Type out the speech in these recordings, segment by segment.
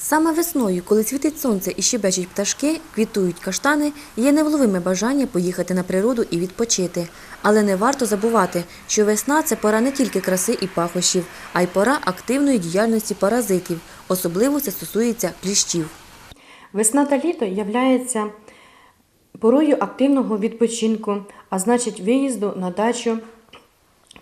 Саме весною, коли світить сонце і щебечуть пташки, квітують каштани, є невловиме бажання поїхати на природу і відпочити. Але не варто забувати, що весна це пора не тільки краси і пахощів, а й пора активної діяльності паразитів. Особливо це стосується кліщів. Весна та літо являється порою активного відпочинку, а значить виїзду на дачу,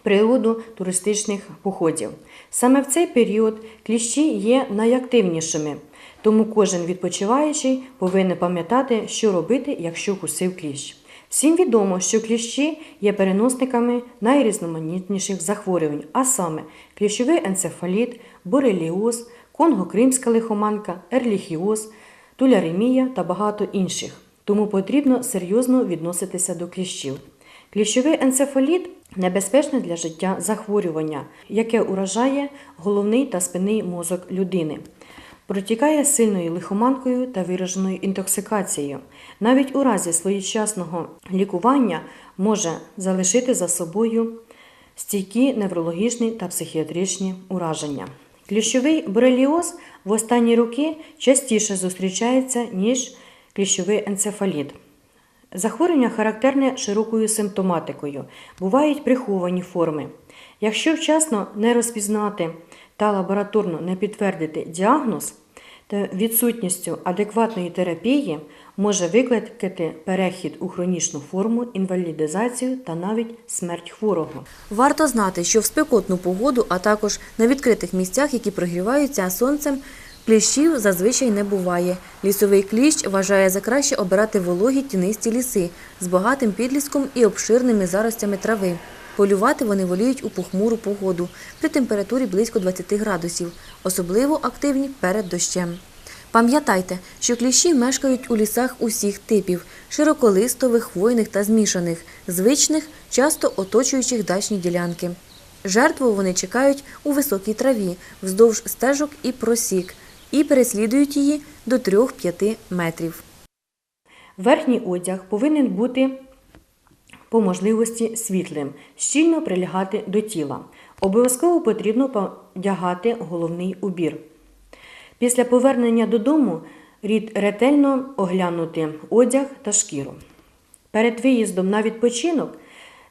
природу туристичних походів. Саме в цей період кліщі є найактивнішими, тому кожен відпочиваючий повинен пам'ятати, що робити, якщо кусив кліщ. Всім відомо, що кліщі є переносниками найрізноманітніших захворювань, а саме кліщовий енцефаліт, бореліоз, конго-кримська лихоманка, ерліхіоз, туляремія та багато інших. Тому потрібно серйозно відноситися до кліщів. Кліщовий енцефаліт небезпечне для життя захворювання, яке уражає головний та спинний мозок людини. Протікає сильною лихоманкою та вираженою інтоксикацією. Навіть у разі своєчасного лікування може залишити за собою стійкі неврологічні та психіатричні ураження. Кліщовий бореліоз в останні роки частіше зустрічається, ніж кліщовий енцефаліт. Захворювання характерне широкою симптоматикою, бувають приховані форми. Якщо вчасно не розпізнати та лабораторно не підтвердити діагноз, то відсутністю адекватної терапії може викликати перехід у хронічну форму, інвалідизацію та навіть смерть хворого. Варто знати, що в спекотну погоду, а також на відкритих місцях, які прогріваються сонцем, кліщів зазвичай не буває. Лісовий кліщ вважає за краще обирати вологі тінисті ліси з багатим підліском і обширними заростями трави. Полювати вони воліють у похмуру погоду при температурі близько 20 градусів, особливо активні перед дощем. Пам'ятайте, що кліщі мешкають у лісах усіх типів широколистових, хвойних та змішаних, звичних, часто оточуючих дачні ділянки. Жертву вони чекають у високій траві, вздовж стежок і просік, і переслідують її до 3-5 метрів. Верхній одяг повинен бути по можливості світлим, щільно прилягати до тіла. Обов'язково потрібно одягати головний убір. Після повернення додому рід ретельно оглянути одяг та шкіру. Перед виїздом на відпочинок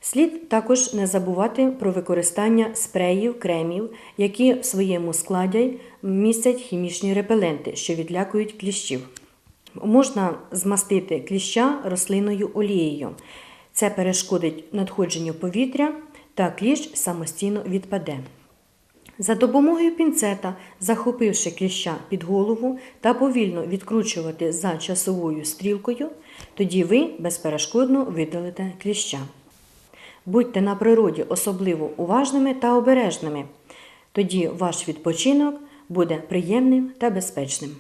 слід також не забувати про використання спреїв, кремів, які в своєму складі містять хімічні репеленти, що відлякують кліщів. Можна змастити кліща рослинною олією. Це перешкодить надходженню повітря та кліщ самостійно відпаде. За допомогою пінцета, захопивши кліща під голову та повільно відкручувати за часовою стрілкою, тоді ви безперешкодно видалите кліща. Будьте на природі особливо уважними та обережними. Тоді ваш відпочинок буде приємним та безпечним.